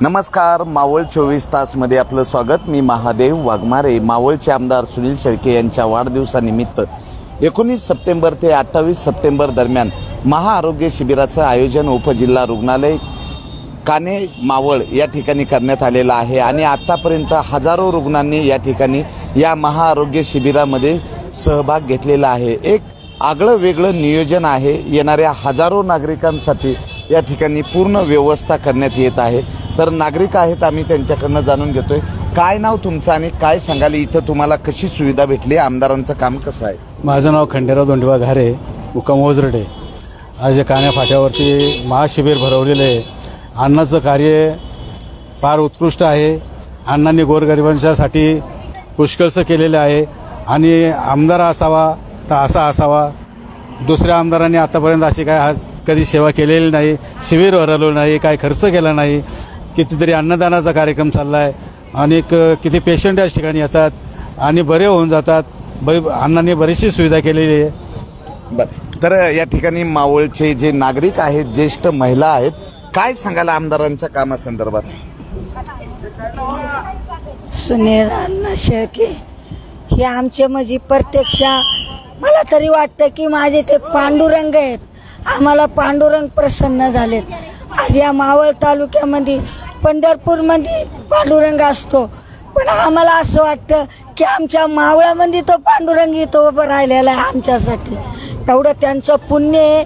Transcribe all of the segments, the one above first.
नमस्कार मावळ चोवीस तासमध्ये आपलं स्वागत. मी महादेव वाघमारे. मावळचे आमदार सुनील शेळके यांच्या वाढदिवसानिमित्त एकोणीस सप्टेंबर ते अठ्ठावीस सप्टेंबर दरम्यान महाआरोग्य शिबिराचं आयोजन उपजिल्हा रुग्णालय काने मावळ या ठिकाणी करण्यात आलेलं आहे आणि आत्तापर्यंत हजारो रुग्णांनी या ठिकाणी या महाआरोग्य शिबिरामध्ये सहभाग घेतलेला आहे. एक आगळं वेगळं नियोजन आहे. येणाऱ्या हजारो नागरिकांसाठी या ठिकाणी पूर्ण व्यवस्था करण्यात येत आहे. तर नागरिक आहेत आम्ही त्यांच्याकडनं जाणून घेतोय. काय नाव तुमचं आणि काय सांगाल? इथं तुम्हाला कशी सुविधा भेटली? आमदारांचं काम कसं आहे? माझं नाव खंडेराव दोंडीबा घारे मुक्काम ओझरडे. आज या कान्या फाट्यावरती महाशिबिर भरवलेलं आहे. अण्णाचं कार्य फार उत्कृष्ट आहे. अण्णांनी गोरगरिबांच्यासाठी पुष्कळसं केलेलं आहे. आणि आमदार असावा तर असा असावा. दुसऱ्या आमदारांनी आतापर्यंत अशी काय कधी सेवा केलेली नाही. शिबिर भरवलं नाही. काय खर्च केला नाही. कितीतरी अन्नदानाचा कार्यक्रम चालला आहे आणि क- किती पेशंट याच ठिकाणी येतात आणि बरे होऊन जातात. बै अण्णांनी बरीचशी सुविधा केलेली आहे. बरं. तर या ठिकाणी मावळचे जे नागरिक आहेत ज्येष्ठ महिला आहेत काय सांगाल आमदारांच्या कामासंदर्भात? सुनील अण्णा शेळके हे आमचे म्हणजे प्रत्यक्ष मला तरी वाटतं की माझे ते पांडुरंग आहेत. आम्हाला पांडुरंग प्रसन्न झालेत. आज या मावळ तालुक्यामध्ये पंढरपूरमध्ये पांडुरंग असतो. पण आम्हाला असं वाटतं की आमच्या मावळामध्ये तो पांडुरंग इथं उभं राहिलेला आहे आमच्यासाठी. एवढं त्यांचं पुण्य आहे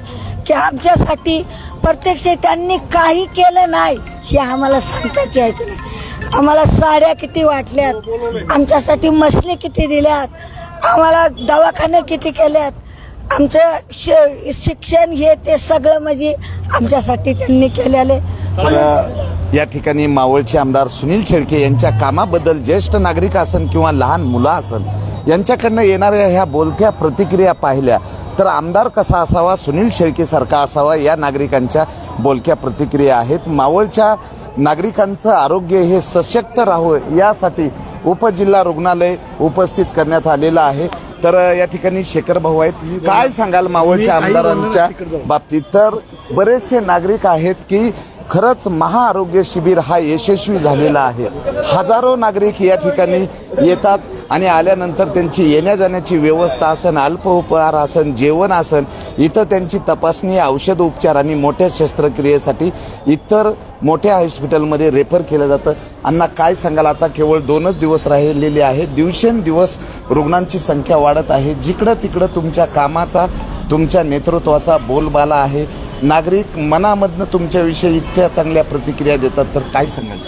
की आमच्यासाठी प्रत्यक्ष त्यांनी काही केलं नाही हे आम्हाला सांगताच यायचं नाही. आम्हाला साड्या किती वाटल्यात आमच्यासाठी मछली किती दिल्यात आम्हाला दवाखाने किती केल्यात आमचं श- शिक्षण हे ते सगळं म्हणजे आमच्यासाठी त्यांनी केलेले तर या ठिकाणी मावळचे आमदार सुनील शेळके यांच्या कामाबद्दल ज्येष्ठ नागरिक असन किंवा लहान मुलं असन यांच्याकडनं येणाऱ्या ह्या बोलक्या प्रतिक्रिया पाहिल्या तर आमदार कसा असावा सुनील शेळके सारखा असावा या नागरिकांच्या बोलक्या प्रतिक्रिया आहेत. मावळच्या नागरिकांचं आरोग्य हे सशक्त राहो यासाठी उपजिल्हा रुग्णालय उपस्थित करण्यात आलेलं आहे. तर या ठिकाणी शेखर भाऊ आहेत. काय सांगाल मावळच्या आमदारांच्या बाबतीत? तर बरेचसे नागरिक आहेत की खरंच महाआरोग्य शिबिर हा यशस्वी झालेला आहे. हजारो नागरिक या ठिकाणी येतात आणि आल्यानंतर त्यांची येण्या जाण्याची व्यवस्था असन अल्प उपहार असन जेवण असन इथं त्यांची तपासणी औषध उपचार आणि मोठ्या शस्त्रक्रियेसाठी इतर मोठ्या हॉस्पिटलमध्ये रेफर केलं जातं. अण्णा काय सांगाल? आता केवळ दोनच दिवस राहिलेले आहे दिवसेंदिवस रुग्णांची संख्या वाढत आहे. जिकडं तिकडं तुमच्या कामाचा तुमच्या नेतृत्वाचा बोलबाला आहे. नागरिक मनामधनं तुमच्याविषयी इतक्या चांगल्या प्रतिक्रिया देतात तर काय सांगाल?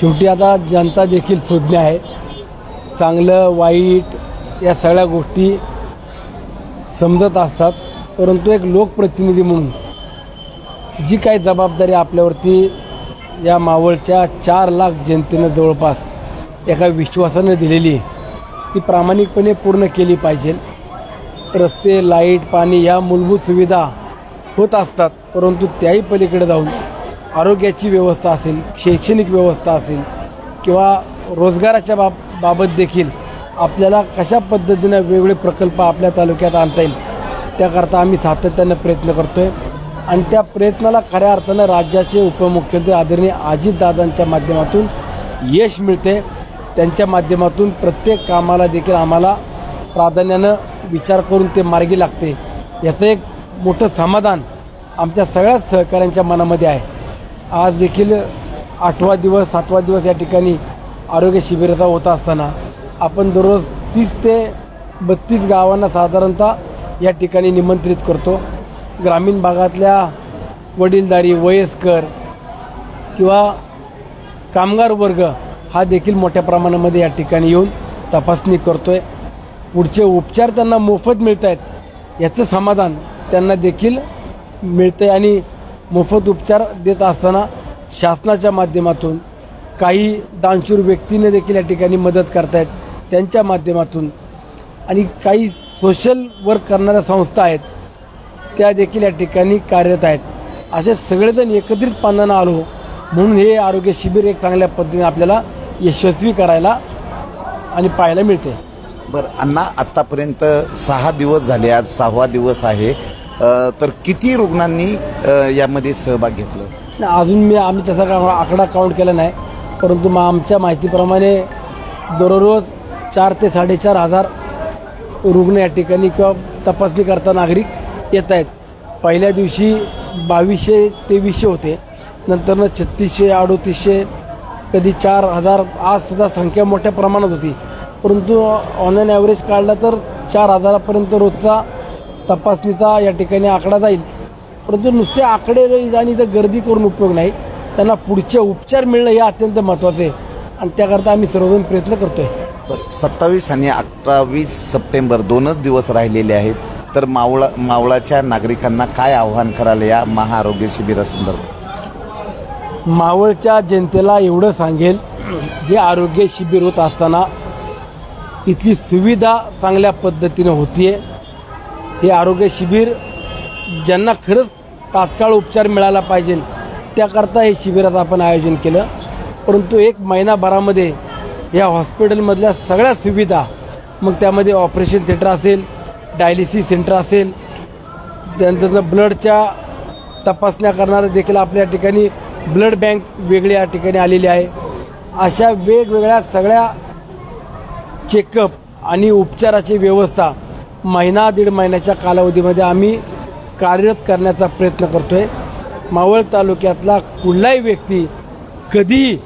शेवटी आता जनता देखील सुज्ञ आहे. चांगलं वाईट या सगळ्या गोष्टी समजत असतात. परंतु एक लोकप्रतिनिधी म्हणून जी काही जबाबदारी आपल्यावरती या मावळच्या चार लाख जनतेनं जवळपास एका विश्वासानं दिलेली ती प्रामाणिकपणे पूर्ण केली पाहिजे. रस्ते लाइट पाणी या मूलभूत सुविधा होत असतात परंतु त्याही पलीकडे जाऊन आरोग्याची व्यवस्था असेल शैक्षणिक व्यवस्था असेल किंवा रोजगाराच्या बाब बाबत देखील आपल्याला कशा पद्धतीनं वेगवेगळे प्रकल्प आपल्या तालुक्यात आणता येईल त्याकरता आम्ही सातत्यानं प्रयत्न करतोय. आणि त्या प्रयत्नाला खऱ्या अर्थानं राज्याचे उपमुख्यमंत्री आदरणीय अजितदादांच्या माध्यमातून यश मिळते. त्यांच्या माध्यमातून प्रत्येक कामाला देखील आम्हाला प्राधान्यानं विचार करून ते मार्गी लागते. याचं एक मोठं समाधान आमच्या सगळ्याच सहकाऱ्यांच्या मनामध्ये आहे. आज देखील आठवा दिवस सातवा दिवस या ठिकाणी आरोग्य शिबिराचा होता असताना आपण दररोज तीस ते बत्तीस गावांना साधारणतः या ठिकाणी निमंत्रित करतो. ग्रामीण भागातल्या वडीलधारी वयस्कर किंवा कामगार वर्ग हा देखील मोठ्या प्रमाणामध्ये या ठिकाणी येऊन तपासणी करतोय. पुढचे उपचार त्यांना मोफत मिळत आहेत याचं समाधान त्यांना देखील मिळते आणि मोफत उपचार देत असताना शासनाच्या माध्यमातून काही दानशूर व्यक्तीने देखील या ठिकाणी मदत करतायत त्यांच्या माध्यमातून. आणि काही सोशल वर्क करणाऱ्या संस्था आहेत त्या देखील या ठिकाणी कार्यरत आहेत. असे सगळेजण एकत्रित पानानं आलो म्हणून हे आरोग्य शिबिर एक चांगल्या पद्धतीने आपल्याला यशस्वी करायला आणि पाहायला मिळते बरं अण्णा आत्तापर्यंत सहा दिवस झाले आज सहावा दिवस आहे. तर किती रुग्णांनी यामध्ये सहभाग घेतला? अजून मी आम्ही तसा का आकडा काउंट केला नाही. परंतु मग आमच्या माहितीप्रमाणे दररोज चार ते साडेचार हजार रुग्ण या ठिकाणी किंवा तपासणी करता नागरिक येत आहेत. पहिल्या दिवशी बावीसशे तेवीसशे होते. नंतरनं छत्तीसशे अडोतीसशे कधी चार हजार आज सुद्धा संख्या मोठ्या प्रमाणात होती. परंतु ऑनलाईन ॲव्हरेज काढला तर चार हजारापर्यंत रोजचा तपासणीचा या ठिकाणी आकडा जाईल. परंतु नुसते आकडे आणि इथं गर्दी करून उपयोग नाही त्यांना पुढचे उपचार मिळणं हे अत्यंत महत्त्वाचं आहे. आणि त्याकरता आम्ही सर्वजण प्रयत्न करतोय. सत्तावीस आणि अठरावीस सप्टेंबर दोनच दिवस राहिलेले आहेत. तर मावळा मावळाच्या नागरिकांना काय आव्हान कराल या महाआरोग्य शिबिरासंदर्भात मावळच्या जनतेला एवढं सांगेल हे आरोग्य शिबिर होत असताना इथली सुविधा चांगल्या पद्धतीनं होतीये. हे आरोग्य शिबिर ज्यांना खरंच तात्काळ उपचार मिळाला पाहिजे त्याकरता हे शिबिराचं आपण आयोजन केलं. परंतु एक महिनाभरामध्ये या हॉस्पिटलमधल्या सगळ्या सुविधा मग त्यामध्ये ऑपरेशन थिएटर असेल डायलिसिस सेंटर असेल त्यानंतर ब्लडच्या तपासण्या करणारे देखील आपल्या ठिकाणी ब्लड बँक वेगळी या ठिकाणी आलेली आहे. अशा वेगवेगळ्या सगळ्या चेकअप आणि उपचाराची व्यवस्था महिना दीड महिन्याच्या कालावधीमध्ये आम्ही कार्यरत करण्याचा प्रयत्न करतो आहे मावळ तालुक्यातला कुठलाही व्यक्ती कधीही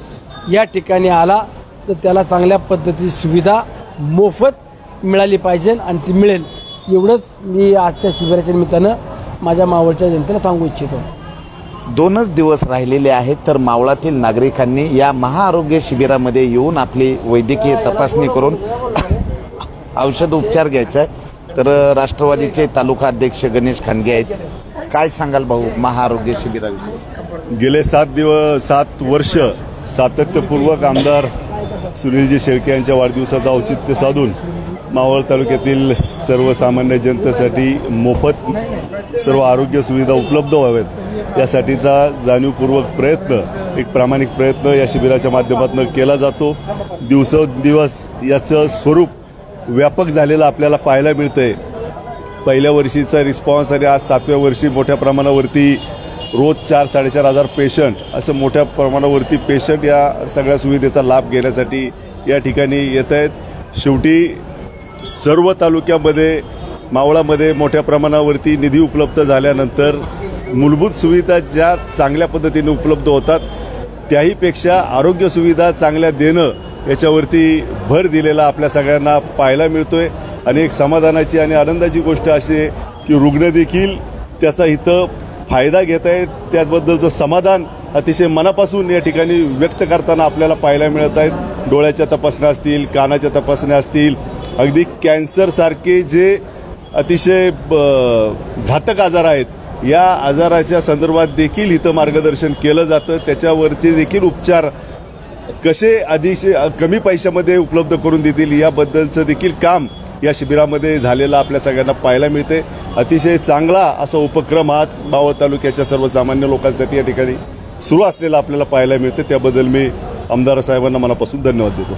या ठिकाणी आला तर त्याला चांगल्या पद्धतीची सुविधा मोफत मिळाली पाहिजे आणि ती मिळेल. एवढंच मी आजच्या शिबिराच्या निमित्तानं माझ्या मावळच्या जनतेला सांगू इच्छितो. दोनच दिवस राहिलेले आहेत तर मावळातील नागरिकांनी या महाआरोग्य शिबिरामध्ये येऊन आपली वैद्यकीय तपासणी करून औषध उपचार घ्यायचा आहे. तर राष्ट्रवादीचे तालुका अध्यक्ष गणेश खांडगे आहेत. काय सांगाल भाऊ महाआरोग्य शिबिराविषयी? गेले सात दिवस सात वर्ष सातत्यपूर्वक आमदार सुनीलजी शेळके यांच्या वाढदिवसाचं औचित्य साधून मावळ तालुक्यातील सर्वसामान्य जनतेसाठी मोफत सर्व आरोग्य सुविधा उपलब्ध व्हाव्यात यासाठीचा जाणीवपूर्वक प्रयत्न एक प्रामाणिक प्रयत्न या शिबिराच्या माध्यमातून केला जातो. दिवसेंदिवस याचं स्वरूप व्यापक झालेलं आपल्याला पाहायला मिळतंय. पहिल्या वर्षीचा रिस्पॉन्स आणि आज सातव्या वर्षी मोठ्या प्रमाणावरती रोज चार साडेचार हजार पेशंट असं मोठ्या प्रमाणावरती पेशंट या सगळ्या सुविधेचा लाभ घेण्यासाठी या ठिकाणी येत आहेत शेवटी सर्व तालुक्यामध्ये मावळामध्ये मोठ्या प्रमाणावरती निधी उपलब्ध झाल्यानंतर मूलभूत सुविधा ज्या चांगल्या पद्धतीने उपलब्ध होतात त्याहीपेक्षा आरोग्य सुविधा चांगल्या देणं याच्यावरती भर दिलेला आपल्या सगळ्यांना पाहायला मिळतोय. आणि एक समाधानाची आणि आनंदाची गोष्ट अशी आहे की रुग्ण देखील त्याचा इथं फायदा घेत आहेत. त्याबद्दलचं समाधान अतिशय मनापासून या ठिकाणी व्यक्त करताना आपल्याला पाहायला मिळत आहेत. डोळ्याच्या तपासण्या असतील कानाच्या तपासण्या असतील अगदी कॅन्सरसारखे जे अतिशय ब- घातक आजार आहेत. या आजाराच्या संदर्भात देखील इथं मार्गदर्शन केलं जातं. त्याच्यावरचे देखील उपचार कसे अतिशय कमी पैशामध्ये उपलब्ध करून देतील याबद्दलचं देखील काम या शिबिरामध्ये झालेलं आपल्या सगळ्यांना पाहायला मिळते अतिशय चांगला असा उपक्रम आज मावळ तालुक्याच्या सर्वसामान्य लोकांसाठी या ठिकाणी सुरू असलेला आपल्याला पाहायला मिळते त्याबद्दल मी आमदार साहेबांना मनापासून धन्यवाद देतो.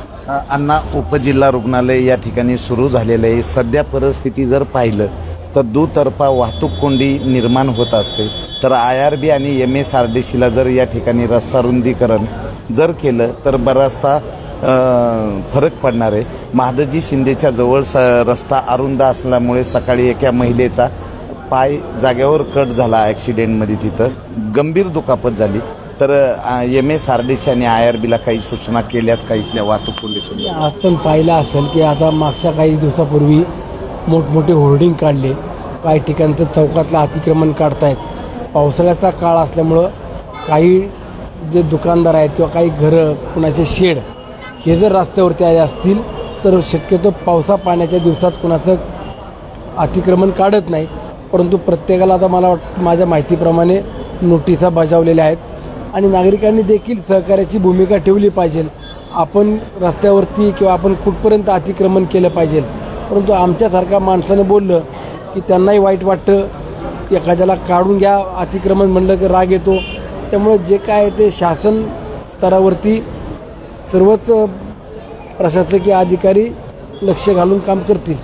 अण्णा उपजिल्हा रुग्णालय या ठिकाणी सुरू झालेलं आहे. सध्या परिस्थिती जर पाहिलं तर दुतर्फा वाहतूक कोंडी निर्माण होत असते. तर आय आर बी आणि एम एस आर डी सीला जर या ठिकाणी रस्ता रुंदीकरण जर केलं तर बराचसा फरक पडणार आहे. महादजी शिंदेच्या जवळ स रस्ता अरुंद असल्यामुळे सकाळी एका महिलेचा पाय जागेवर कट झाला ॲक्सिडेंटमध्ये तिथं. गंभीर दुखापत झाली. तर M S R D C आणि आय आर बीला काही सूचना केल्यात का? इथल्या वाहतूक पोलिसांनी? आपण पाहिलं असेल की आता मागच्या काही दिवसापूर्वी मोठमोठे होर्डिंग काढले. काही ठिकाणचं चौकातलं अतिक्रमण काढतायत. पावसाळ्याचा काळ असल्यामुळं काही जे दुकानदार आहेत किंवा काही घरं कुणाचे शेड हे जर रस्त्यावरती आले असतील तर शक्यतो पावसा पाण्याच्या दिवसात कुणाचं अतिक्रमण काढत नाही. परंतु प्रत्येकाला आता मला वाट माझ्या माहितीप्रमाणे नोटिसा बजावलेल्या आहेत. आणि नागरिकांनी देखील सहकार्याची भूमिका ठेवली पाहिजे. आपण रस्त्यावरती किंवा आपण कुठपर्यंत अतिक्रमण केलं पाहिजे. परंतु आमच्यासारख्या माणसानं बोललं की त्यांनाही वाईट वाटतं. एखाद्याला काढून घ्या अतिक्रमण म्हणलं की राग येतो. त्यामुळे जे काय आहे ते शासन स्तरावरती सर्वच प्रशासकीय अधिकारी लक्ष घालून काम करतील.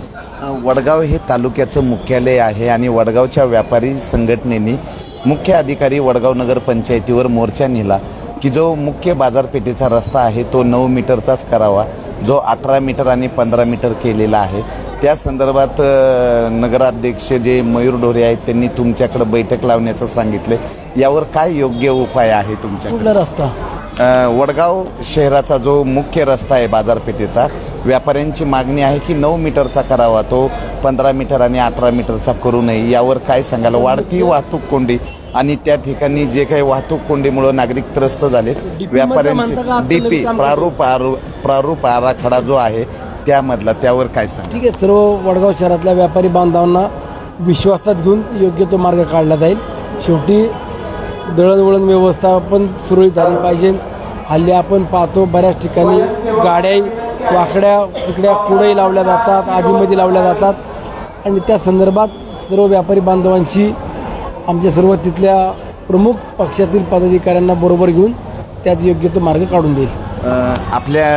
वडगाव हे तालुक्याचं मुख्यालय आहे आणि वडगावच्या व्यापारी संघटनेने मुख्य अधिकारी वडगाव नगर पंचायतीवर मोर्चा नेला की जो मुख्य बाजारपेठेचा रस्ता आहे तो नऊ मीटरचाच करावा जो अठरा मीटर आणि पंधरा मीटर केलेला आहे. त्या संदर्भात नगराध्यक्ष जे मयूर ढोरे आहेत त्यांनी तुमच्याकडे बैठक लावण्याचं सांगितलं. यावर काय योग्य उपाय आहे तुमच्याकडे? कुठला रस्ता? वडगाव शहराचा जो मुख्य रस्ता आहे बाजारपेठेचा व्यापाऱ्यांची मागणी आहे की नऊ मीटरचा करावा तो पंधरा मीटर आणि अठरा मीटरचा करू नये. यावर काय सांगाल वाढती वाहतूक कोंडी आणि त्या ठिकाणी जे काही वाहतूक कोंडीमुळे नागरिक त्रस्त झाले. व्यापाऱ्यांचे डीपी प्रारूप आरू- प्रारूप आराखडा जो आहे त्यामधला त्यावर काय सांगा ठीक आहे सर्व वडगाव शहरातल्या व्यापारी बांधवांना विश्वासात घेऊन योग्य तो मार्ग काढला जाईल. शेवटी दळणवळण व्यवस्था पण सुरळीत झाली पाहिजे. हल्ली आपण पाहतो बऱ्याच ठिकाणी गाड्याही वाकड्या तिकड्या कुडही लावल्या जातात आधीमध्ये लावल्या जातात. आणि त्या संदर्भात सर्व व्यापारी बांधवांशी आमच्या सर्व तिथल्या प्रमुख पक्षातील पदाधिकाऱ्यांना बरोबर घेऊन त्यात योग्य तो मार्ग काढून देईल. आपल्या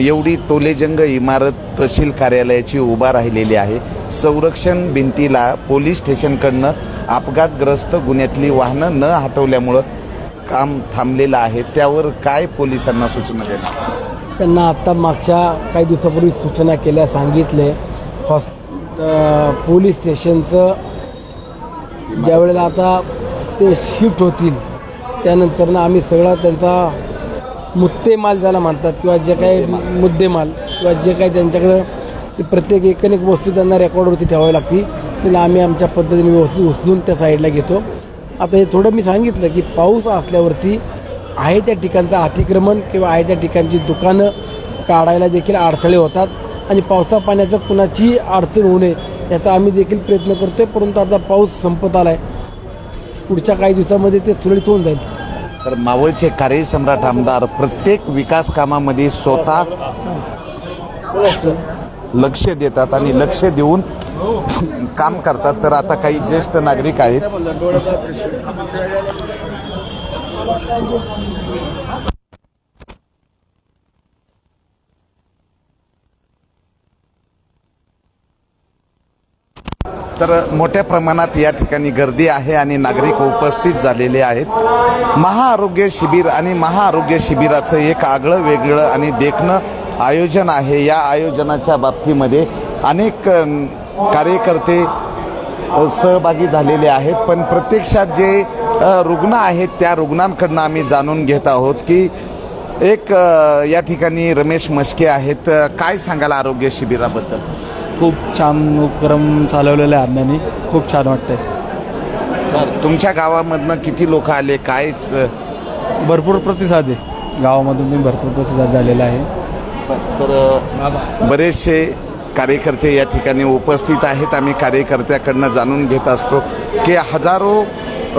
एवढी टोलेजंग इमारत तहसील कार्यालयाची उभा राहिलेली आहे. संरक्षण भिंतीला पोलीस स्टेशनकडनं अपघातग्रस्त गुन्ह्यातली वाहनं न हटवल्यामुळं काम थांबलेलं आहे. त्यावर काय पोलिसांना सूचना देणार? त्यांना आत्ता मागच्या काही दिवसापूर्वी सूचना केल्या सांगितले. हॉस् पोलीस स्टेशनचं ज्यावेळेला आता ते शिफ्ट होतील त्यानंतर ना आम्ही सगळा त्यांचा मुद्देमाल ज्याला म्हणतात किंवा जे काही मुद्देमाल किंवा जे काही त्यांच्याकडं ते प्रत्येक एक एक वस्तू त्यांना रेकॉर्डवरती ठेवावी लागते त्याला आम्ही आमच्या पद्धतीने व्यवस्थित उचलून त्या साईडला घेतो. आता हे थोडं मी सांगितलं की पाऊस असल्यावरती आहे त्या ठिकाणचं अतिक्रमण किंवा आहे त्या ठिकाणची दुकानं काढायला देखील अडथळे होतात. आणि पावसा पाण्याचं कुणाची अडचण होऊ नये याचा आम्ही देखील प्रयत्न करतोय. परंतु आता पाऊस संपत आला आहे पुढच्या काही दिवसामध्ये ते सुरळीत होऊन जाईल. तर मावळचे कार्यसम्राट आमदार प्रत्येक विकास कामामध्ये स्वतः लक्ष देतात आणि लक्ष देऊन काम करतात. तर आता काही ज्येष्ठ नागरिक आहेत. तर मोठ्या प्रमाणात या ठिकाणी गर्दी आहे आणि नागरिक उपस्थित झालेले आहेत. महाआरोग्य शिबिर आणि महाआरोग्य शिबिराचं एक आगळं वेगळं आणि देखणं आयोजन आहे. या आयोजनाच्या बाबतीमध्ये अनेक कार्यकर्ते सहभागी झालेले आहेत. पण प्रत्यक्षात जे रुग्ण आहेत त्या रुग्णांकडनं आम्ही जाणून घेत आहोत की एक या ठिकाणी रमेश मस्के आहेत. काय सांगाल आरोग्य शिबिराबद्दल? खूप छान उपक्रम चालवलेला आहे खूप छान वाटतंय. तर तुमच्या गावामधनं किती लोक आले? काय भरपूर प्रतिसाद आहे. गावामधून पण भरपूर प्रतिसाद झालेला आहे. तर बरेचसे कार्यकर्ते या ठिकाणी उपस्थित आहेत. आम्ही कार्यकर्त्याकडनं जाणून घेत असतो की हजारो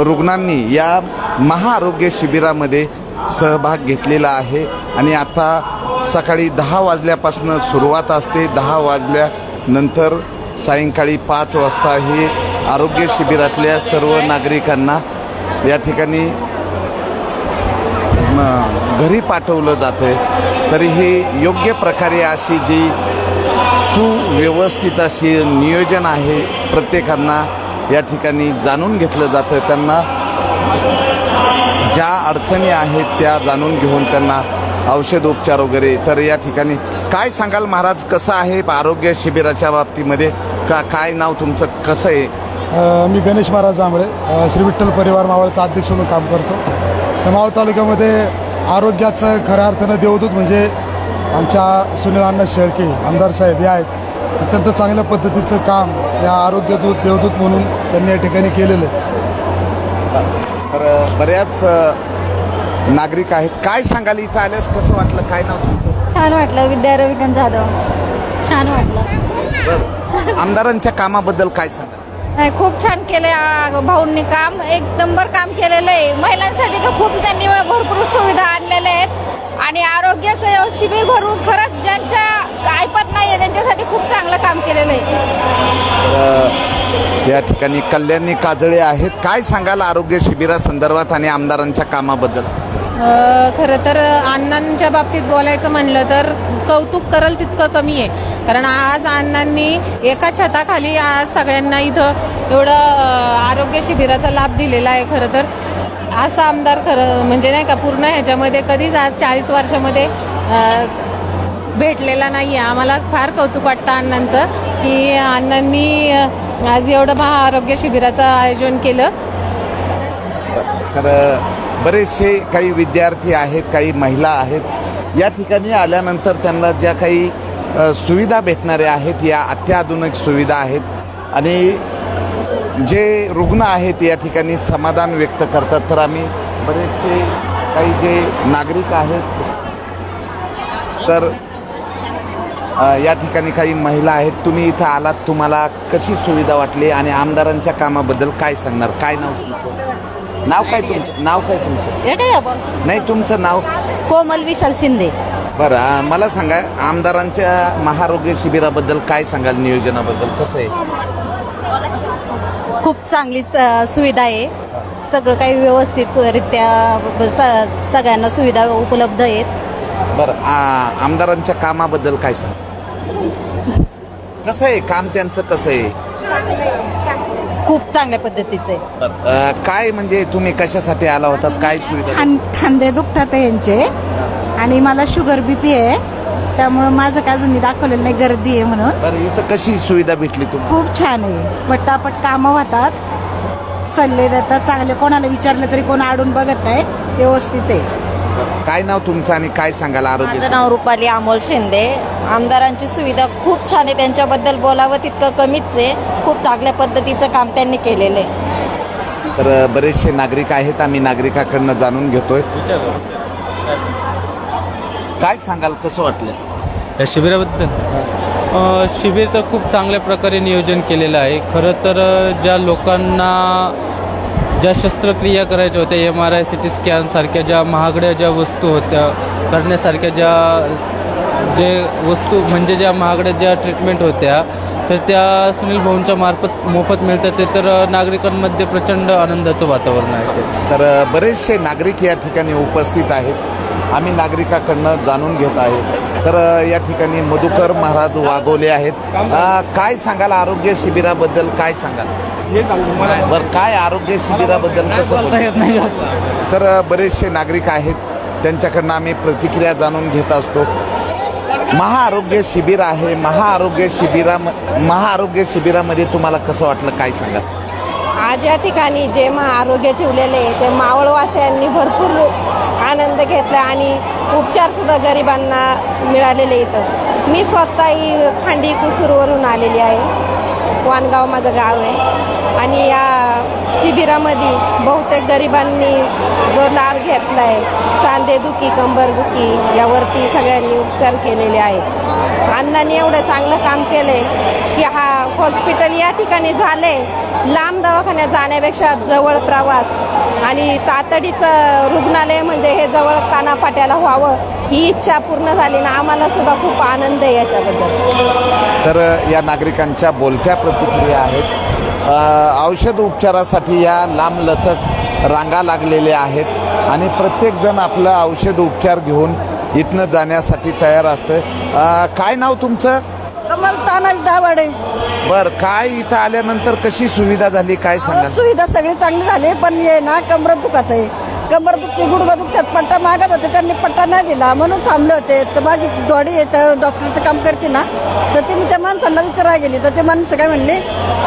रुग्णांनी या महाआरोग्य शिबिरामध्ये सहभाग घेतलेला आहे. आणि आता सकाळी दहा वाजल्यापासून सुरुवात असते. दहा नंतर सायंकाळी पाच वाजता हे आरोग्य शिबिरातल्या सर्व नागरिकांना या ठिकाणी घरी पाठवलं जातं तरी हे योग्य प्रकारे अशी जी सुव्यवस्थित अशी नियोजन आहे प्रत्येकांना या ठिकाणी जाणून घेतलं जातं त्यांना ज्या अडचणी आहेत त्या जाणून घेऊन त्यांना औषध उपचार वगैरे तर या ठिकाणी काय सांगाल महाराज कसं आहे आरोग्य शिबिराच्या बाबतीमध्ये? का काय नाव तुमचं कसं आहे? मी गणेश महाराज जांभळे श्री विठ्ठल परिवार मावळचा अध्यक्ष म्हणून काम करतो. तर मावळ तालुक्यामध्ये आरोग्याचं खऱ्या अर्थानं देवदूत म्हणजे आमच्या सुनील अण्णा शेळके आमदार साहेब या आहेत. अत्यंत चांगल्या पद्धतीचं काम या आरोग्यदूत देवदूत म्हणून त्यांनी या ठिकाणी केलेलं आहे. तर बऱ्याच नागरिक आहेत. काय सांगाल? इथं आल्यास कसं वाटलं? काय नाव तुमचं? छान वाटलं विद्या रविकांत जाधव. छान वाटलं. बरं. आमदारांच्या कामाबद्दल काय सांगाल? नाही खूप छान केलंय आ, भाऊंनी काम. एक नंबर काम केलेलं आहे. महिलांसाठी तर खूप त्यांनी भरपूर सुविधा आणलेल्या आहेत. आणि आरोग्याचं शिबिर भरून खरंच ज्यांच्या ऐपत नाही आहे त्यांच्यासाठी खूप चांगलं काम केलेलं आहे. या ठिकाणी कल्याणी काजळे आहेत. काय सांगाल आरोग्य शिबिरासंदर्भात आणि आमदारांच्या कामाबद्दल? खरं तर अण्णांच्या बाबतीत बोलायचं म्हणलं तर कौतुक करल तितकं कमी आहे. कारण आज अण्णांनी एका छताखाली आज सगळ्यांना इथं एवढं आरोग्य शिबिराचा लाभ दिलेला आहे खरं तर. असा आमदार खरं म्हणजे नाही का पूर्ण ह्याच्यामध्ये कधीच आज चाळीस वर्षामध्ये भेटलेला नाही आहे आम्हाला फार कौतुक वाटतं अण्णांचं की अण्णांनी आज एवढं महाआरोग्य शिबिराचं आयोजन केलं. तर बरेचसे काही विद्यार्थी आहेत काही महिला आहेत. या ठिकाणी आल्यानंतर त्यांना ज्या काही सुविधा भेटणाऱ्या आहेत या अत्याधुनिक सुविधा आहेत. आणि जे रुग्ण आहेत या ठिकाणी समाधान व्यक्त करतात. तर आम्ही बरेचसे काही जे नागरिक आहेत तर या ठिकाणी काही महिला आहेत. तुम्ही इथं आलात तुम्हाला कशी सुविधा वाटली? आणि आमदारांच्या कामाबद्दल काय सांगणार? काय नाव तुमचं? नाव काय तुमचं? नाव काय तुमचं? हे काय आपण? नाही तुमचं नाव? कोमल विशाल शिंदे. बरं मला सांगा आमदारांच्या महाआरोग्य शिबिराबद्दल काय सांगाल नियोजनाबद्दल? कसं आहे? खूप चांगली स- सुविधा आहे. सगळं काही व्यवस्थितरित्या सगळ्यांना सुविधा उपलब्ध आहेत. बरं आ, आमदारांच्या कामाबद्दल काय सांग कसं आहे? काम त्यांचं कसं आहे? खूप चांगल्या पद्धतीचं. आहे अ, काय म्हणजे तुम्ही कशासाठी आला होतात? काय सुविधा? खां खांदे दुखतात यांचे. आणि मला शुगर बीपी आहे. त्यामुळं माझं काय अजून मी दाखवलेलं नाही गर्दी आहे म्हणून. बरं इथं कशी सुविधा भेटली तुम्हाला? खूप छान आहे. पटापट कामं होतात. सल्ले देतात चांगले. कोणाला विचारलं तरी कोण आडून बघत नाही. व्यवस्थित आहे. काय नाव तुमचं आणि काय सांगाल आरोग्य माझं नाव रुपाली अमोल शिंदे. आमदारांची सुविधा खूप छान आहे त्यांच्याबद्दल बोलावं तितकं कमीच आहे. खूप चांगल्या पद्धतीचं काम त्यांनी केलेलं आहे. तर बरेचसे नागरिक आहेत आम्ही नागरिकाकडनं जाणून घेतोय. काय सांगाल कसं वाटलं? या शिबिराबद्दल? अ, शिबिर तर खूप चांगल्या प्रकारे नियोजन केलेलं आहे. खरं तर अ, ज्या लोकांना ज्या शस्त्रक्रिया करायच्या होत्या M R I C T स्कॅनसारख्या ज्या महागड्या ज्या वस्तू होत्या करण्यासारख्या ज्या जे वस्तू म्हणजे ज्या महागड्या ज्या ट्रीटमेंट होत्या तर त्या सुनील भाऊंच्या मार्फत मोफत मिळतात. ते तर नागरिकांमध्ये प्रचंड आनंदाचं वातावरण आहे तर बरेचसे नागरिक या ठिकाणी उपस्थित आहेत. आम्ही नागरिकाकडनं जाणून घेत आहे. तर या ठिकाणी मधुकर महाराज वागवले आहेत. काय सांगाल? आरोग्य शिबिराबद्दल काय सांगाल? बरं काय आरोग्य शिबिराबद्दल कसं बोलता? तर बरेचसे नागरिक आहेत त्यांच्याकडनं आम्ही प्रतिक्रिया जाणून घेत असतो. महाआरोग्य शिबिर आहे महाआरोग्य शिबिरा महाआरोग्य शिबिरामध्ये तुम्हाला कसं वाटलं काय सांगा आज या ठिकाणी जे आरोग्य ठेवलेले आहे ते मावळवासियांनी भरपूर आनंद घेतला आणि उपचार सुद्धा गरिबांना मिळालेले इथं मी स्वतः ही खांडी कुसूरवरून आलेली आहे. वानगाव माझं गाव आहे. आणि या शिबिरामध्ये बहुतेक गरिबांनी जो लाभ घेतला आहे सांधेदुखी कंबरदुखी यावरती सगळ्यांनी उपचार केलेले आहेत. अण्णांनी एवढं चांगलं काम केलंय की हा हॉस्पिटल या ठिकाणी झालंय. लांब दवाखान्यात जाण्यापेक्षा जवळ प्रवास आणि तातडीचं रुग्णालय म्हणजे हे जवळ कानापाट्याला व्हावं ही इच्छा पूर्ण झाली ना आम्हाला सुद्धा खूप आनंद आहे याच्याबद्दल. तर या नागरिकांच्या बोलत्या प्रतिक्रिया आहेत. औषध उपचारासाठी या लांब लचक रांगा लागलेल्या आहेत आणि प्रत्येकजण आपलं औषध उपचार घेऊन इथनं जाण्यासाठी तयार असतं काय नाव तुमचं? कमल तानाजी दाभाडे. बरं काय इथं आल्यानंतर कशी सुविधा झाली? काय सांगाल? सुविधा सगळी चांगली झाली पण हे ना कमर दुखत आहे. कमर दुखते गुडघा दुखतात पट्टा मागत होते त्यांनी पट्टा नाही दिला. म्हणून थांबले होते. तर माझी दोडी डॉक्टरचं काम करते ना. तर तिने त्या माणसांना विचारायला गेली. तर ते माणसं काय म्हणले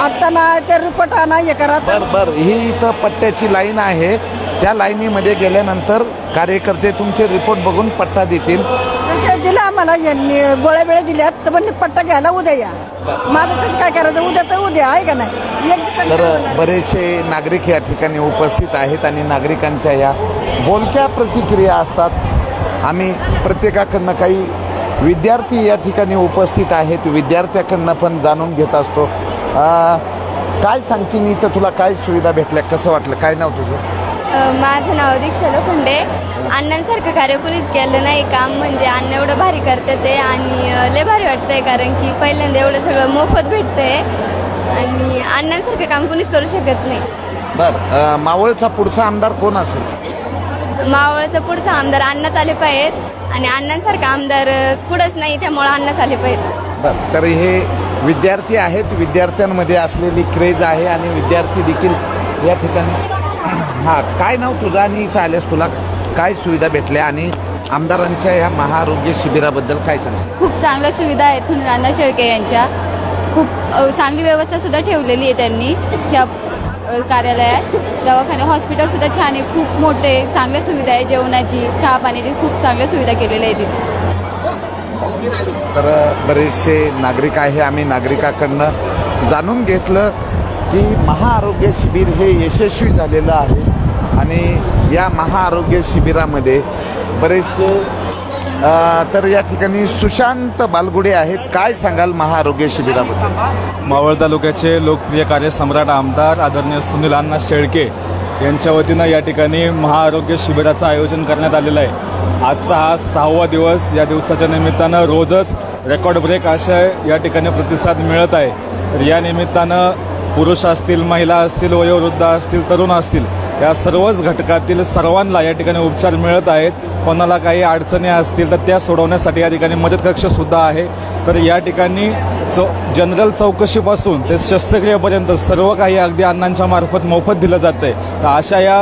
आता ना ते रिपोर्ट आणा हे करा. बर बर. ही इथं पट्ट्याची लाईन आहे. त्या लाईनीमध्ये गेल्यानंतर कार्यकर्ते तुमचे रिपोर्ट बघून पट्टा देतील. तर ते दिलं आम्हाला यांनी गोळ्या वेळा दिल्यात. तर म्हणले पट्टा घ्यायला उद्या या. माझं तसं काय करायचं? उद्या तर उद्या आहे का नाही? एक तर काय? बरेचसे नागरिक या ठिकाणी उपस्थित आहेत आणि नागरिकांच्या या बोलक्या प्रतिक्रिया असतात. आम्ही प्रत्येकाकडनं काही विद्यार्थी या ठिकाणी उपस्थित आहेत. विद्यार्थ्याकडनं पण जाणून घेत असतो. अं, काय सांगशील? इथं तुला काय सुविधा भेटल्या? कसं वाटलं? काय नाव तुझं? माझं नाव दीक्षा लोखंडे अण्णांसारखं कार्य कुणीच केलं नाही काम म्हणजे अण्णा एवढं भारी करते ते आणि लय भारी वाटतंय कारण की पहिल्यांदा एवढं सगळं मोफत भेटतंय आणि अण्णांसारखं काम कुणीच करू शकत नाही. बर मावळचा पुढचा आमदार कोण असेल? मावळचा पुढचा आमदार अण्णाच आले पाहिजेत आणि अण्णांसारखा आमदार कुठंच नाही त्यामुळं अण्णाच आले पाहिजेत. बरं तर हे विद्यार्थी आहेत विद्यार्थ्यांमध्ये असलेली क्रेज आहे आणि विद्यार्थी देखील या ठिकाणी हां काय नाव तुझं आणि इथं आल्यास तुला? काय सुविधा भेटल्या? आणि आमदारांच्या या महाआरोग्य शिबिराबद्दल काय सांगा? खूप चांगल्या सुविधा आहेत सुनील अण्णा शेळके यांच्या. खूप अ, चांगली व्यवस्था सुद्धा ठेवलेली आहे त्यांनी या अ, कार्यालयात. दवाखाने हॉस्पिटल सुद्धा छान आहे खूप मोठे चांगल्या सुविधा आहे जेवणाची चहा पाण्याची खूप चांगल्या सुविधा केलेल्या आहेत तिथे तर बरेचसे नागरिक आहे आम्ही नागरिकाकडनं जाणून घेतलं. की महाआरोग्य शिबिर हे यशस्वी झालेलं आहे. आणि या महाआरोग्य शिबिरामध्ये बरेचसे तर या ठिकाणी सुशांत बालगुडे आहेत. काय सांगाल महाआरोग्य शिबिराबद्दल? मावळ तालुक्याचे लोकप्रिय कार्यसम्राट आमदार आदरणीय सुनील अण्णा शेळके यांच्या वतीनं या ठिकाणी महाआरोग्य शिबिराचं आयोजन करण्यात आलेलं आहे. आजचा हा सहावा दिवस या दिवसाच्या निमित्तानं रोजच रेकॉर्ड ब्रेक अशा या ठिकाणी प्रतिसाद मिळत आहे. तर या निमित्तानं पुरुष असतील महिला असतील वयोवृद्ध असतील तरुण असतील या सर्वच घटकातील सर्वांना या ठिकाणी उपचार मिळत आहेत. कोणाला काही अडचणी असतील तर त्या सोडवण्यासाठी या ठिकाणी मदत कक्षसुद्धा आहे. तर या ठिकाणी चौ जनरल चौकशीपासून ते शस्त्रक्रियेपर्यंत सर्व काही अगदी अण्णांच्या मार्फत मोफत दिलं जातं आहे तर अशा या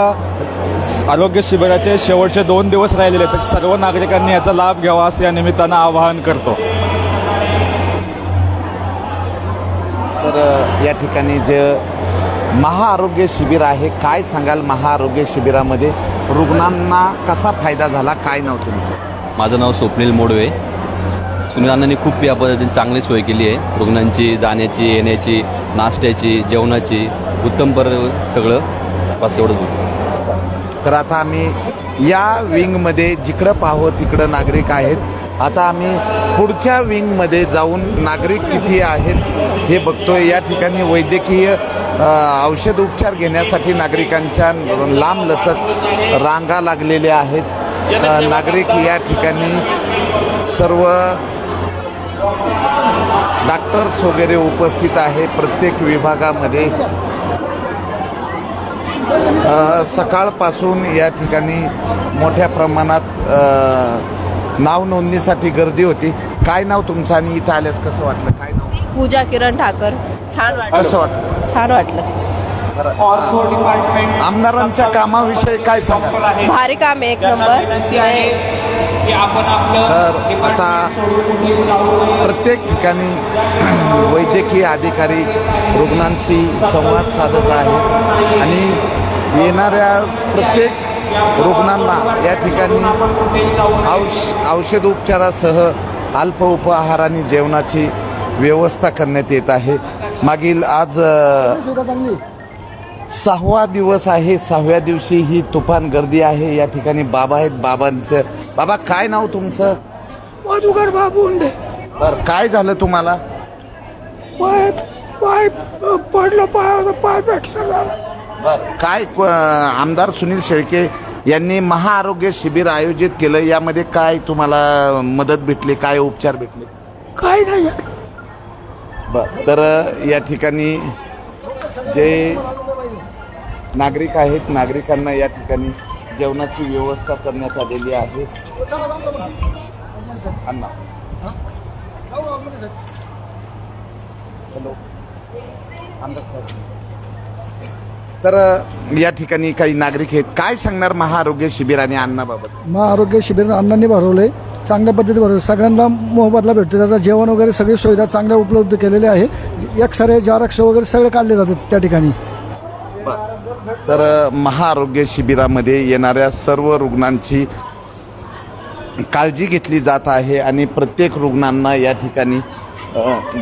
आरोग्य शिबिराचे शेवटचे दोन दिवस राहिलेले आहेत. तर सर्व नागरिकांनी याचा लाभ घ्यावा असं या निमित्तानं आवाहन करतो. तर या ठिकाणी जे महाआरोग्य शिबिर आहे काय सांगाल महाआरोग्य शिबिरामध्ये? रुग्णांना कसा फायदा झाला काय नाव तुमचं? माझं नाव स्वप्नील मोडवे. सुनील अण्णांनी खूप या पद्धतीने चांगली सोय केली आहे. रुग्णांची जाण्याची येण्याची नाश्त्याची जेवणाची उत्तम पर सगळं बस बोलतो तर आता आम्ही या विंगमध्ये जिकडं पाहावं तिकडं नागरिक आहेत. आता आम्ही पुढच्या विंगमध्ये जाऊन नागरिक किती आहेत हे बघतोय. या ठिकाणी वैद्यकीय औषध उपचार घेण्यासाठी नागरिकांच्या लांब लचक रांगा लागलेल्या आहेत. नागरिक या ठिकाणी सर्व डॉक्टर्स वगैरे उपस्थित आहे प्रत्येक विभागामध्ये. सकाळपासून या ठिकाणी मोठ्या प्रमाणात नाव नोंदणीसाठी गर्दी होती. काय नाव तुमचं आणि इथं आल्यास कसं वाटलं? काय नाव? पूजा किरण ठाकर. छान वाटलं. कसं वाटलं? छान वाटलं. आमदारांच्या कामाविषयी काय सांगा भारी काम आहे एक नंबर. तर आता प्रत्येक ठिकाणी वैद्यकीय अधिकारी रुग्णांशी संवाद साधत आहेत. आणि येणाऱ्या प्रत्येक रुग्णांना या ठिकाणी औष औषध उपचारासह अल्प उपहार आणि जेवणाची व्यवस्था करण्यात येत आहे. मागील आज सहावा दिवस आहे. सहाव्या दिवशी ही तुफान गर्दी आहे. या ठिकाणी बाबा आहेत. बाबांचं बाबा काय नाव तुमचं? मधुकर बाबू बर काय झालं तुम्हाला? पाय पाय पडलं पाय पाय झाला. बर. काय क- आमदार सुनील शेळके यांनी महाआरोग्य शिबिर आयोजित केलं यामध्ये काय तुम्हाला मदत भेटली काय उपचार भेटले? काय नाही. बर तर या ठिकाणी जे नागरिक आहेत नागरिकांना या ठिकाणी जेवणाची व्यवस्था करण्यात आलेली आहे. अण्णा. हॅलो. आमदार साहेब. तर या ठिकाणी काही नागरिक आहेत. काय सांगणार महाआरोग्य शिबिर आणि अन्नाबाबत? मग आरोग्य शिबिर अण्णांनी भरवले चांगल्या पद्धतीने भरवले सगळ्यांना मोबदला भेटतो त्याचा जेवण वगैरे सगळी सुविधा चांगल्या उपलब्ध केलेल्या आहे. एक्सरे जारक्ष वगैरे सगळे काढले जातात त्या ठिकाणी. तर महाआरोग्य शिबिरामध्ये येणाऱ्या सर्व रुग्णांची काळजी घेतली जात आहे आणि प्रत्येक रुग्णांना या ठिकाणी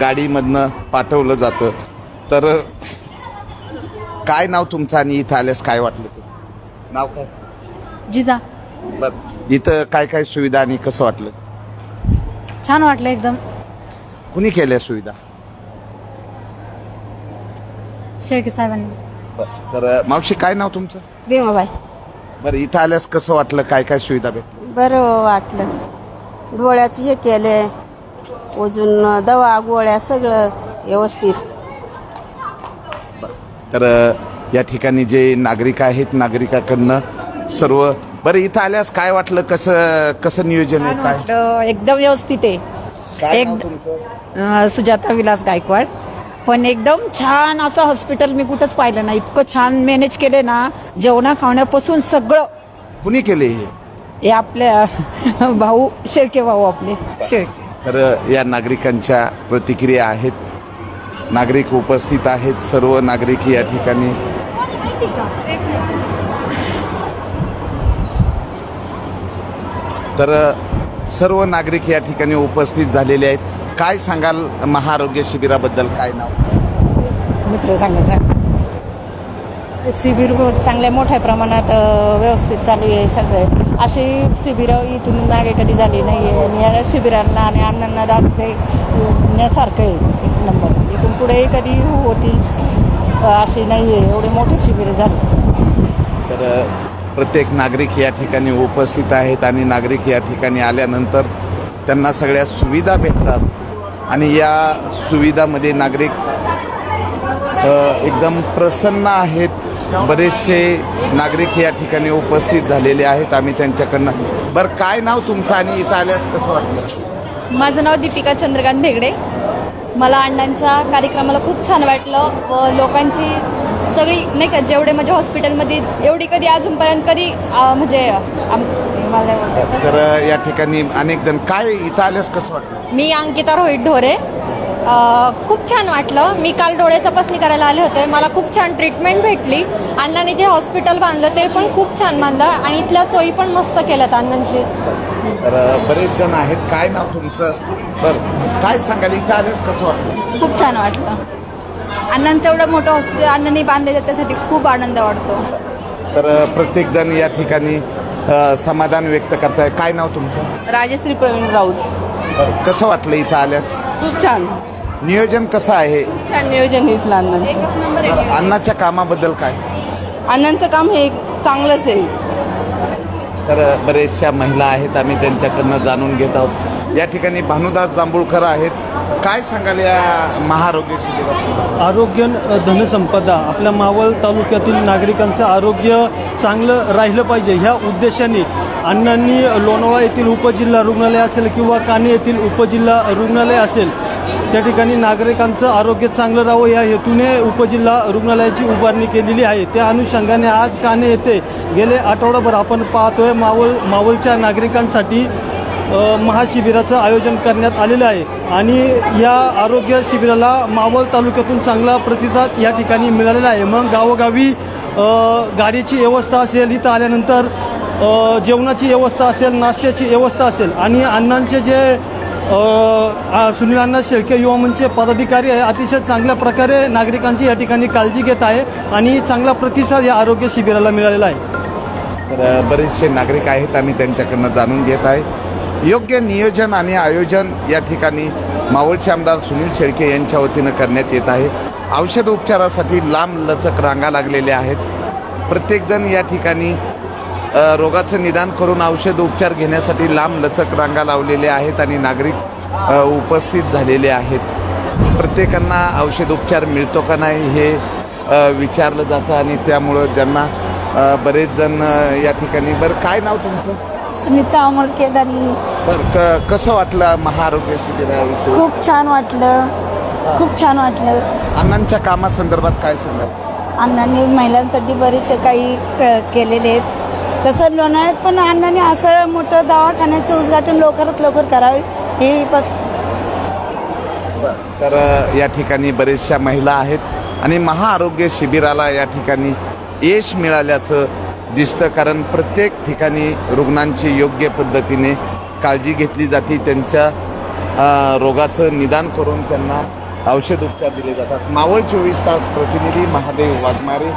गाडीमधनं पाठवलं जातं. तर काय नाव तुमचं आणि इथं आल्यास काय वाटलं तुम्ही नाव काय? जिजा. बरं. इथं काय काय सुविधा आणि कसं वाटलं? छान वाटलं एकदम. कुणी केल्या सुविधा? शेळके साहेबांनी. बरं. तर मावशी काय नाव तुमचं? भीमाबाई. बरं इथं आल्यास कसं वाटलं? काय काय सुविधा भेटली बरं वाटलं. डोळ्याचं हे केले अजून दवा गोळ्या सगळं व्यवस्थित. तर या ठिकाणी जे नागरिक आहेत नागरिकाकडनं सर्व बरं इथं आल्यास काय वाटलं? कसं कसं नियोजन आहे? काय? वाटलं. एकदम व्यवस्थित आहे. काय एक नाव तुमचं? अं, सुजाता विलास गायकवाड. पण एकदम छान असं हॉस्पिटल मी कुठंच पाहिलं नाही. इतकं छान मॅनेज केले ना जेवणा खावण्यापासून सगळं. कुणी केले हे? हे आपल्या भाऊ शेळके भाऊ आपले. शेळके. तर या नागरिकांच्या प्रतिक्रिया आहेत. नागरिक उपस्थित आहेत सर्व नागरिक या ठिकाणी. तर सर्व नागरिक या ठिकाणी उपस्थित झालेले आहेत. काय सांगाल महाआरोग्य शिबिराबद्दल? काय नाव? मित्र सांगायचं शिबिर चांगल्या मोठ्या प्रमाणात व्यवस्थित चालू आहे सगळे. अशी शिबिरं इथून मागे कधी झाली नाही आहे आणि या शिबिरांना आणि अण्णांना दाखवण्यासारखं आहे एक नंबर. इथून पुढेही कधी होतील अशी नाही आहे एवढे मोठे शिबिर झाले. तर प्रत्येक नागरिक या ठिकाणी उपस्थित आहेत आणि नागरिक या ठिकाणी आल्यानंतर त्यांना सगळ्या सुविधा भेटतात. आणि या सुविधामध्ये नागरिक एकदम प्रसन्न आहेत. बरेचसे नागरिक या ठिकाणी उपस्थित झालेले आहेत. आम्ही त्यांच्याकडनं बरं काय नाव तुमचं आणि इथं आल्यास कसं वाटलं माझं नाव दीपिका चंद्रकांत भेगडे. मला अण्णांच्या कार्यक्रमाला खूप छान वाटलं व लोकांची सगळी नाही का जेवढे म्हणजे हॉस्पिटलमध्ये एवढी कधी अजूनपर्यंत कधी म्हणजे तर या ठिकाणी अनेक जण काय इथं आल्यास कसं वाटलं मी अंकिता रोहित ढोरे. खूप छान वाटलं. मी काल डोळे तपासणी करायला आले होते. मला खूप छान ट्रीटमेंट भेटली. अण्णांनी जे हॉस्पिटल बांधलं ते पण खूप छान बांधलं आणि इथल्या सोयी पण मस्त केल्यात अण्णांची. तर बरेच जण आहेत. काय नाव तुमचं? बरं. काय सांगाल? इथं आल्यास कसं वाटलं? खूप छान वाटलं. अण्णांचं एवढं मोठं हॉस्पिटल अण्णांनी बांधले त्यासाठी खूप आनंद वाटतो. तर प्रत्येक जण या ठिकाणी समाधान व्यक्त करताय. काय नाव तुमचं? राजश्री प्रवीण राऊत. कसं वाटलं इथं आल्यास? खूप छान. नियोजन कसं आहे? छान नियोजन घेतलं अण्णांचं. अण्णाच्या कामाबद्दल काय? अण्णांचं काम हे चांगलंच आहे. तर बरेचशा महिला आहेत आम्ही त्यांच्याकडनं जाणून घेत आहोत. या ठिकाणी भानुदास जांभूळकर आहेत. काय सांगाल या महाआरोग्य शिबिरात आरोग्य धनसंपदा आपल्या मावळ तालुक्यातील नागरिकांचं आरोग्य चांगलं राहिलं पाहिजे ह्या उद्देशाने अण्णांनी लोणावळा येथील उपजिल्हा रुग्णालय असेल किंवा काने येथील उपजिल्हा रुग्णालय असेल त्या ठिकाणी नागरिकांचं आरोग्य चांगलं राहावं या हेतूने उपजिल्हा रुग्णालयाची उभारणी केलेली आहे. त्या अनुषंगाने आज काने येथे गेले आठवडाभर आपण पाहतोय मावळ मावळच्या नागरिकांसाठी महाशिबिराचं आयोजन करण्यात आलेलं आहे. आणि या आरोग्य शिबिराला मावळ तालुक्यातून चांगला प्रतिसाद या ठिकाणी मिळालेला आहे. मग गावोगावी गाडीची व्यवस्था असेल इथं आल्यानंतर जेवणाची व्यवस्था असेल नाश्त्याची व्यवस्था असेल आणि अण्णांचे जे सुनील अण्णा शेळके युवा मंचचे पदाधिकारी आहे अतिशय चांगल्या प्रकारे नागरिकांची या ठिकाणी काळजी घेत आहे आणि चांगला प्रतिसाद या आरोग्य शिबिराला मिळालेला आहे. तर बरेचसे नागरिक आहेत आम्ही त्यांच्याकडनं जाणून घेत आहे. योग्य नियोजन आणि आयोजन या ठिकाणी मावळचे आमदार सुनील शेळके यांच्या वतीनं करण्यात येत आहे. औषध उपचारासाठी लांब लचक रांगा लागलेल्या आहेत. प्रत्येकजण या ठिकाणी रोगाचं निदान करून औषध उपचार घेण्यासाठी लांब लचक रांगा लावलेल्या आहेत आणि नागरिक उपस्थित झालेले आहेत. प्रत्येकांना औषध उपचार मिळतो का नाही हे विचारलं जातं आणि त्यामुळं ज्यांना बरेच जण या ठिकाणी. बरं काय नाव तुमचं? सुनीता अमोल केदारी. बरं क कसं वाटलं महाआरोग्य शिबिराविषयी खूप छान वाटलं. खूप छान वाटलं. अण्णांच्या कामासंदर्भात काय सांगाल? अण्णांनी महिलांसाठी बरेचसे काही क- केलेले आहेत. तसं लोणावळ्यात पण अण्णांनी असं मोठं दवाखान्याचं उद्घाटन लवकरात लवकर करावे हे बस तर अ, या ठिकाणी बरेचशा महिला आहेत आणि महाआरोग्य शिबिराला या ठिकाणी यश मिळाल्याचं दिसतं कारण प्रत्येक ठिकाणी रुग्णांची योग्य पद्धतीने काळजी घेतली जाते. त्यांच्या रोगाचं निदान करून त्यांना औषध उपचार दिले जातात. मावळ चोवीस तास प्रतिनिधी महादेव वाघमारे